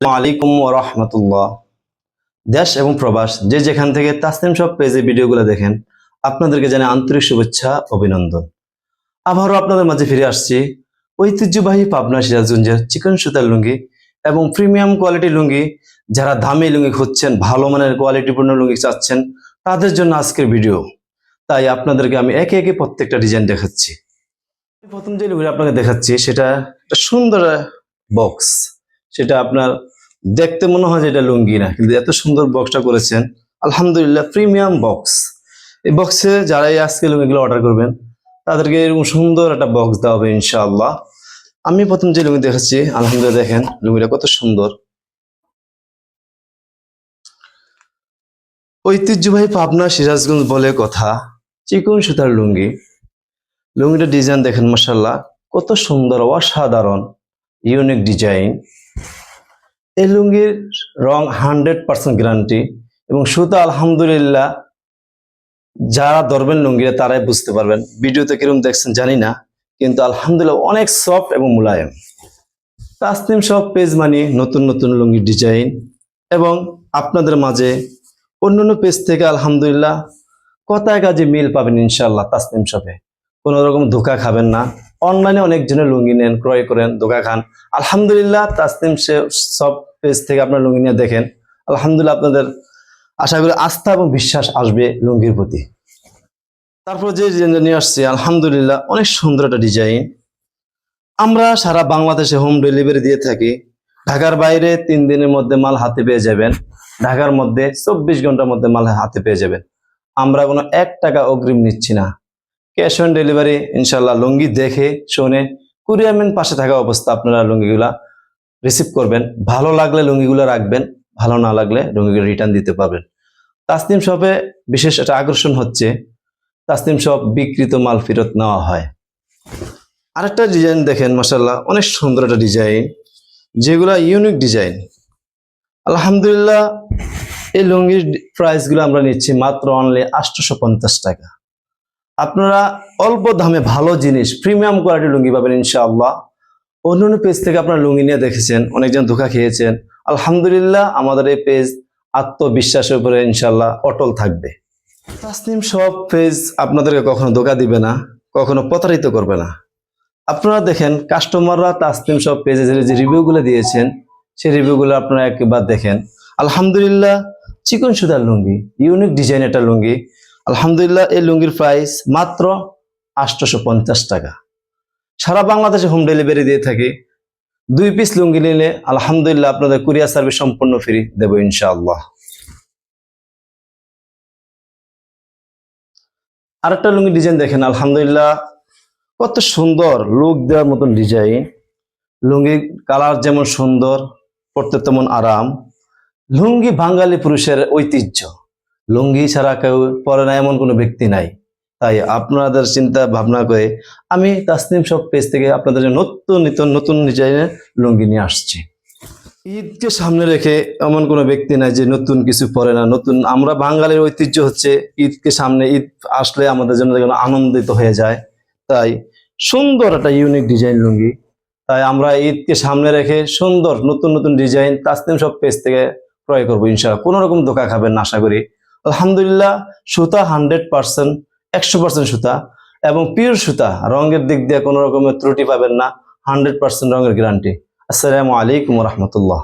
আলাইকুম রহমতুল্লাহ। দেশ এবং প্রবাস, যে যেখান থেকে তাসনিম সব পেজে ভিডিওগুলো দেখেন, আপনাদেরকে জানাই আন্তরিক শুভেচ্ছা, অভিনন্দন। আবারও আপনাদের মাঝে ফিরে আসছি, ঐতিহ্যবাহী পাবনা সিরাজগঞ্জের চিকন সুতার লুঙ্গি এবং প্রিমিয়াম কোয়ালিটি লুঙ্গি। যারা দামি লুঙ্গি খুঁজছেন, ভালো মানের কোয়ালিটিপূর্ণ লুঙ্গি চাচ্ছেন, তাদের জন্য আজকের ভিডিও। তাই আপনাদেরকে আমি একে একে প্রত্যেকটা ডিজাইন দেখাচ্ছি। প্রথম যে লুঙ্গি আপনাকে দেখাচ্ছি, সেটা একটা সুন্দর বক্স সেটা আপনার দেখতে মনে হয় যে এটা লুঙ্গি না, কিন্তু এত সুন্দর বক্সটা করেছেন। আলহামদুলিল্লাহ প্রিমিয়াম বক্স এই বক্সে যারাই আজকে লুঙ্গিগুলো অর্ডার করবেন, তাদেরকে এরকম সুন্দর একটা বক্স দেওয়া হবে ইনশাআল্লাহ। আমি প্রথম যে লুঙ্গি দেখাচ্ছি, আলহামদুলিল্লাহ দেখেন, লুঙ্গিটা কত সুন্দর। ঐতিহ্যবাহী পাবনা সিরাজগঞ্জ বলে কথা, চিকন সুতার লুঙ্গি। লুঙ্গিটা ডিজাইন দেখেন মাসাল্লাহ কত সুন্দর, অসাধারণ ইউনিক ডিজাইন এই লুঙ্গির রং হান্ড্রেড পার্সেন্ট গ্যারান্টি এবং সুতা আলহামদুলিল্লাহ যারা ধরবেন লুঙ্গিরা তারাই বুঝতে পারবেন। ভিডিওতে কীরকম দেখছেন জানি না, কিন্তু আলহামদুলিল্লাহ অনেক সফট এবং মোলায়েম। তাসনিম সব পেজ মানে নতুন নতুন লুঙ্গির ডিজাইন এবং আপনাদের মাঝে অন্যান্য পেজ থেকে আলহামদুলিল্লাহ কথায় কাজে মিল পাবেন ইনশাল্লাহ তাসনিম শপে। কোনো রকম ধোকা খাবেন না। অনলাইনে অনেকজনের লুঙ্গি নেন, ক্রয় করেন, ধোকা খান। আলহামদুলিল্লাহ, তাসনিম সে- সব পেজ থেকে আপনার লুঙ্গি নিয়ে দেখেন। আলহামদুলিল্লাহ, আপনাদের আশা করি আস্থা এবং বিশ্বাস আসবে লুঙ্গির প্রতি। তারপর যে নিয়ে আসছি, আলহামদুলিল্লাহ, অনেক সুন্দর একটা ডিজাইন আমরা সারা বাংলাদেশে হোম ডেলিভারি দিয়ে থাকি। ঢাকার বাইরে তিন দিনের মধ্যে মাল হাতে পেয়ে যাবেন। ঢাকার মধ্যে চব্বিশ ঘণ্টার মধ্যে মাল হাতে পেয়ে যাবেন। আমরা কোনো এক টাকা অগ্রিম নিচ্ছি না। ক্যাশ অন ডেলিভারি ইনশাল্লাহ লুঙ্গি দেখে শুনে কুরিয়ারম্যান পাশে থাকা অবস্থা আপনারা লুঙ্গিগুলা রিসিভ করবেন। ভালো লাগলে লুঙ্গিগুলো রাখবেন, ভালো না লাগলে লুঙ্গিগুলো রিটার্ন দিতে পারবেন। তাসনিম শপে বিশেষ একটা আকর্ষণ হচ্ছে, তাসনিম শপ বিকৃত মাল ফেরত নেওয়া হয়। আরেকটা ডিজাইন দেখেন মাসাল্লাহ অনেক সুন্দর একটা ডিজাইন যেগুলা ইউনিক ডিজাইন আলহামদুলিল্লাহ, এই লুঙ্গির প্রাইসগুলো আমরা নিচ্ছি মাত্র অনলি আটশোশো টাকা। আপনারা অল্প দামে ভালো জিনিস প্রিমিয়াম কোয়ালিটির লুঙ্গি পাবেন ইনশাআল্লাহ। অন্য অন্য পেজ থেকে আপনারা লুঙ্গি নিয়ে দেখেছেন, অনেকজন ধোকা খেয়েছেন। আলহামদুলিল্লাহ, আমাদের এই পেজ আত্মবিশ্বাসের উপরে ইনশাল্লাহ অটল থাকবে। তাসনিম সব পেজ আপনাদেরকে কখনো ধোকা দিবে না, কখনো প্রতারিত করবে না। আপনারা দেখেন কাস্টমাররা তাসনিম সব পেজে যে রিভিউগুলো দিয়েছেন, সেই রিভিউগুলো আপনারা একবার দেখেন। আলহামদুলিল্লাহ, চিকন সুতার লুঙ্গি ইউনিক ডিজাইন একটা লুঙ্গি আলহামদুলিল্লাহ, এই লুঙ্গির প্রাইস মাত্র আটশোশো পঞ্চাশ টাকা। সারা বাংলাদেশে হোম ডেলিভারি দিয়ে থাকি। দুই পিস লুঙ্গি নিলে আলহামদুলিল্লাহ আপনাদের কুরিয়ার সার্ভিস সম্পূর্ণ ফ্রি দেবো ইনশাআল্লাহ। আরেকটা লুঙ্গি ডিজাইন দেখেন, আলহামদুলিল্লাহ, কত সুন্দর লুক দেওয়ার মতন ডিজাইন লুঙ্গি কালার যেমন সুন্দর, পড়তে তেমন আরাম। লুঙ্গি বাঙালি পুরুষের ঐতিহ্য। লুঙ্গি ছাড়া কেউ পরে না, এমন কোনো ব্যক্তি নাই। তাই আপনাদের চিন্তা ভাবনা করে আমি তাসনিম সব পেজ থেকে আপনাদের নতুন নিত্য নতুন ডিজাইনের লুঙ্গি নিয়ে আসছি। ঈদকে সামনে রেখে এমন কোনো ব্যক্তি নাই যে নতুন কিছু পরে না, নতুন। আমরা বাঙালির ঐতিহ্য হচ্ছে ঈদকে সামনে, ঈদ আসলে আমাদের জন্য যেন আনন্দিত হয়ে যায়। তাই সুন্দর একটা ইউনিক ডিজাইন লুঙ্গি। তাই আমরা ঈদকে সামনে রেখে সুন্দর, নতুন নতুন ডিজাইন তাসনিম সব পেজ থেকে ক্রয় করব ইনশাআল্লাহ। কোনো রকম ধোকা খাবেন না, আশা করি। আলহামদুলিল্লাহ, সুতা হান্ড্রেড পার্সেন্ট, একশো পার্সেন্ট সুতা এবং পিওর সুতা, রঙের দিক দিয়ে কোনো রকমের ত্রুটি পাবেন না, হান্ড্রেড পার্সেন্ট রঙের গ্যারান্টি। আসসালামু আলাইকুম রহমতুল্লাহ।